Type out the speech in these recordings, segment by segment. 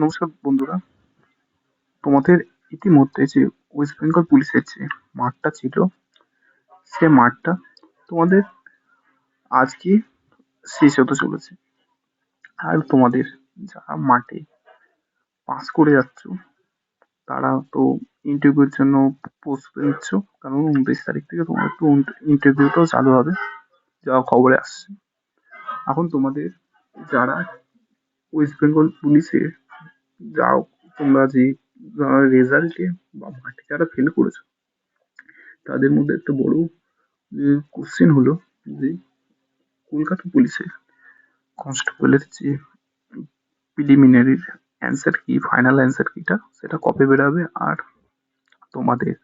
নমস্কার বন্ধুরা। তোমাদের ইতিমধ্যে যে ওয়েস্ট বেঙ্গল পুলিশের যে মাঠটা ছিল, সে মাঠটা তোমাদের আজকে শেষ হতে চলেছে। আর তোমাদের যারা মাঠে পাস করে যাচ্ছ, তারা তো ইন্টারভিউর জন্য প্রস্তুতি নিচ্ছ। কারণ উনত্রিশ তারিখ থেকে তোমার একটু ইন্টারভিউটাও চালু হবে, যা খবরে আসছে। এখন তোমাদের যারা ওয়েস্ট বেঙ্গল পুলিশে যাও, তোমরা যে রেজাল্টে বা মাঠে যারা ফেল করেছ, তাদের মধ্যে একটা বড় কোশ্চেন হলো যে, কলকাতা পুলিশের কনস্টেবলের যে প্রিলিমিনারির অ্যান্সার কি ফাইনাল অ্যান্সার কিটা সেটা কবে বেরাবে আর তোমাদের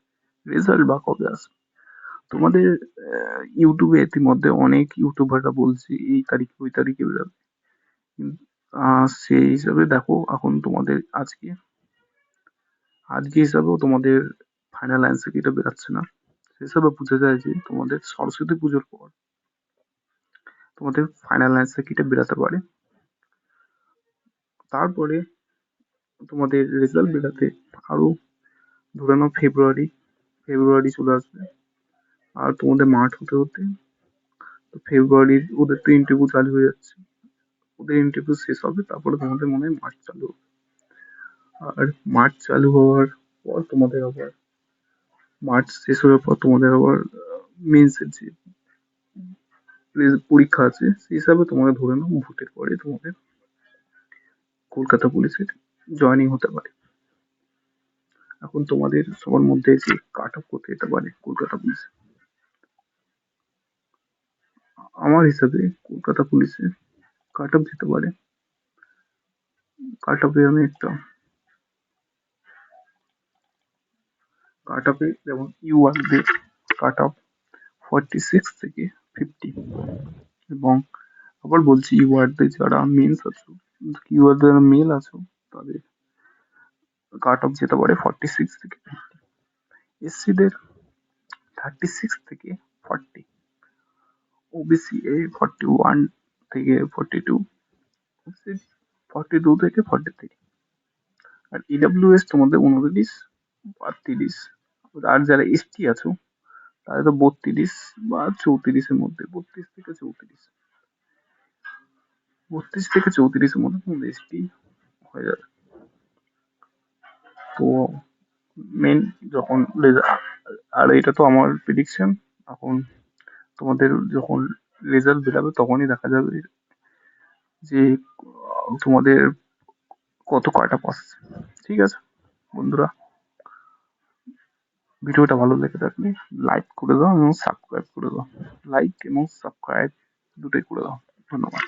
রেজাল্ট বা কবে আসবে? তোমাদের ইউটিউবে ইতিমধ্যে অনেক ইউটিউবাররা বলছে, এই তারিখে, ওই তারিখে বেরোবে। সেই হিসাবে দেখো এখন তোমাদের আজকে। আজকে হিসাবেও তোমাদের ফাইনাল অ্যান্সার কিটা বেরাচ্ছে না। হিসাবে বোঝা যায় যে তোমাদের সরস্বতী পুজোর পর তোমাদের ফাইনাল অ্যান্সার কিটা বেরাতে পারে। তারপরে তোমাদের রেজাল্ট বেরাতে আরও ধরে নাও ফেব্রুয়ারি ফেব্রুয়ারি চলে আসবে। আর তোমাদের মার্চ হতে হতে তো ফেব্রুয়ারির ওদের তো ইন্টারভিউ চালু হয়ে যাচ্ছে। ওদের ইন্টারভিউ শেষ হবে, তারপরে তোমাদের মনে হয় মার্চ চালু হবে। আর মার্চ চালু হওয়ার পর তোমাদের আবার, মার্চ শেষ হওয়ার পর তোমাদের আবার মেন্সের যে পরীক্ষা আছে, সেই হিসাবে তোমাদের ধরে নাও, ভোটের পরে তোমাদের কলকাতা পুলিশের জয়নিং হতে পারে। এখন তোমাদের সবার মধ্যে যে কাট অফ করতে যেতে পারে কলকাতা পুলিশে আমার হিসাবে কলকাতা পুলিশে কাট অফ যেতে পারে কাট অফে আমি একটা কাট অফে যেমন ইউআরদের কাট অফ ফর্টি সিক্স থেকে ফিফটি এবং আবার বলছি ইউআরদের যারা মেন্স আছো ইউআরদের যারা মেল আছো, তাদের কাট অফ যেতে পারে ফর্টি সিক্স থেকে ফিফটি এসসিদের থার্টি সিক্স থেকে ফর্টি ওবিসি এ ফর্টি ওয়ান থেকে ফর্টি টু ফর্টি টু থেকে ফর্টি থ্রি আর ইডাব্লিউএস তোমাদের উনত্রিশ বা তিরিশ আর যারা এসটি আছো তাদের তো বত্রিশ বা চৌত্রিশের মধ্যে, বত্রিশ থেকে চৌত্রিশ। বত্রিশ থেকে চৌত্রিশের মধ্যে তোমাদের এসটি হয়ে যাবে। তো মেন যখন আর এটা তো আমার প্রিডিকশন এখন তোমাদের যখন রেজাল্ট বেরাবে তখনই দেখা যাবে যে, তোমাদের কত কয়টা পাস ঠিক আছে? বন্ধুরা, ভিডিওটা ভালো লেগে থাকলে লাইক করে দাও এবং সাবস্ক্রাইব করে দাও। লাইক এবং সাবস্ক্রাইব দুটোই করে দাও। ধন্যবাদ।